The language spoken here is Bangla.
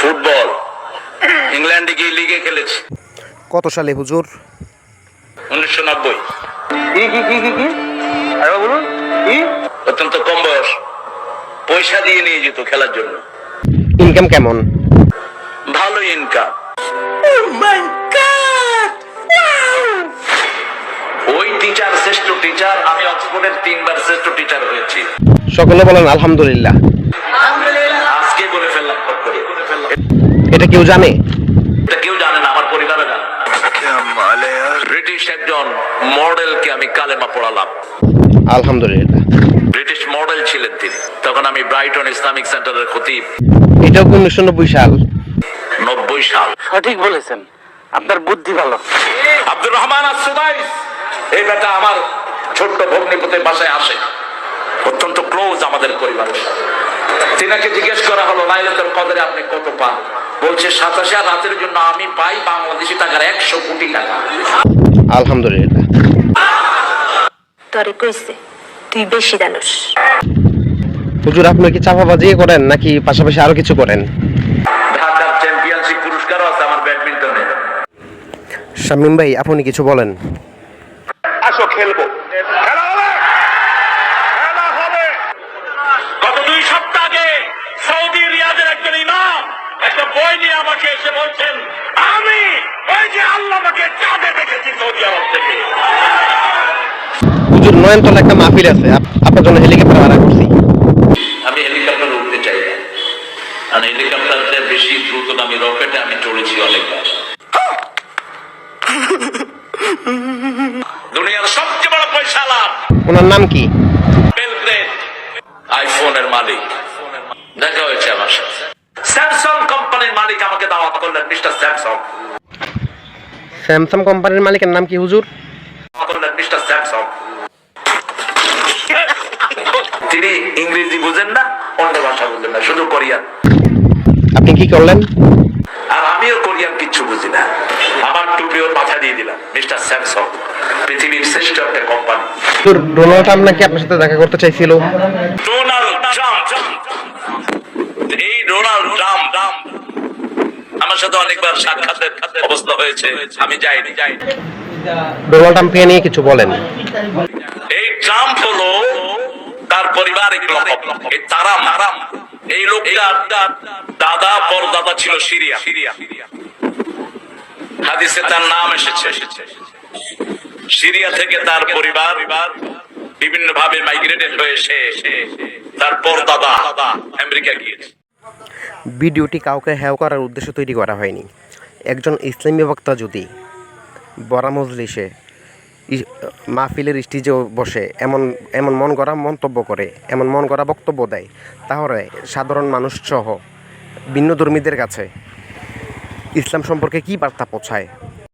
ফুটবল। ইংল্যান্ডে গিয়ে লিগে খেলেছি। কত সালে হুজুর? উনিশশো নব্বই। কি কি কি কি কি? আরে বলুন কি? অত্যন্ত কম বয়স। পয়সা দিয়ে নিয়ে যেত খেলার জন্য। ইনকাম কেমন? ভালো ইনকাম ওই টিচার শ্রেষ্ঠ টিচার আমি অক্সফোর্ডের তিনবার শ্রেষ্ঠ টিচার হয়েছি। সকলে বলেন আলহামদুলিল্লাহ। আজকে বলে। এটা কেউ জানে? এটা কেউ জানে না আমার পরিবারে জানে ব্রিটিশ একজন মডেলকে আমি কালেমা পড়ালাম। আলহামদুলিল্লাহ। ব্রিটিশ মডেল ছিলেন তিনি। তখন আমি ব্রাইটন ইসলামিক সেন্টারের খতিব। এটাও উনিশশো নব্বই সাল। নব্বই সাল। সঠিক বলেছেন। আপনার বুদ্ধি ভালো। আব্দুর রহমান আসুদাই এই বেটা আমার ছোট্ট ভগ্নিপতির বাসায় আসে। অত্যন্ত ক্লোজ আমাদের পরিবারের সাথে। তিনাকে জিজ্ঞেস করা হলো লাইলাতুল কদরে আপনি কত পান? বলছে সাতাশে রাতের জন্য আমি পাই বাংলাদেশি টাকার একশো কোটি টাকা। আলহামদুলিল্লাহ। তরে কইছে তুই বেশি জানোস। হুজুর আপনি কি চাপাবাজি করেন নাকি পাশাপাশি আরও কিছু করেন? ঢাকার চ্যাম্পিয়নশিপ পুরস্কারও আছে আমার ব্যাডমিন্টনে। শামীম ভাই আপনি কিছু বলেন? আসো খেলব। বই নিয়ে আমাকে এসে বলছেন আমি ওই যে আল্লাহ আমাকে চাঁদে দেখেছি সৌদি আরব থেকে। হুজুর নয়নতলা একটা মাহফিল আছে। আপনার জন্য হেলিকপ্টার ভাড়া করছি। আমি হেলিকপ্টার উঠতে চাই না। কারণ হেলিকপ্টারতে বেশি দ্রুতগামী রকেটে আমি চড়েছি অনেকবার। দুনিয়ার সবচেয়ে বড় পয়সা লাভ। ওনার নাম কি? আইফোনের মালিক দেখা হয়েছে আমার সাথে স্যামসাং কোম্পানির মালিক আমাকে দাওয়াত করলেন মিস্টার স্যামসাং কোম্পানির মালিকের নাম কি হুজুর? মিস্টার স্যামসাং তিনি ইংরেজি বুঝেন না অন্য ভাষা বুঝেন না শুধু কোরিয়ান। আপনি কি করলেন? আর আমিও কোরিয়ান কিচ্ছু বুঝি না। আমার টুপি ওর মাথা দিয়ে দিলাম মিস্টার স্যামসাং পৃথিবীর শ্রেষ্ঠ একটা কোম্পানি হুজুর ডোনাল্ড ট্রাম্প নাকি আপনার সাথে দেখা করতে চাইছিল? Donald Trump. এই ডোনাল্ড ট্রাম্প ট্রাম্প। আমার সাথে অনেকবার সাক্ষাতের অবস্থা হয়েছে। আমি যাইনি। ডোনাল্ড ট্রাম্পকে নিয়ে কিছু বলেন। এই ট্রাম্প হলো তার এই তারাম এই লোকটা দাদা পরদাদা ছিল সিরিয়া। সিরিয়া হাদিসে তার নাম এসেছে। সিরিয়া থেকে তার পরিবার বিভিন্ন ভাবে মাইগ্রেটেড হয়ে এসে তার পর দাদা আমেরিকা গিয়েছে। ভিডিওটি কাউকে হ্যাও করার উদ্দেশ্যে তৈরি করা হয়নি। একজন ইসলামী বক্তা যদি বরা মজলিসে মাহফিলের স্টেজে বসে এমন এমন মন গড়া মন্তব্য করে, এমন মন গড়া বক্তব্য দেয়, তাহলে সাধারণ মানুষ সহ ভিন্ন ধর্মীদের কাছে ইসলাম সম্পর্কে কী বার্তা পৌঁছায়?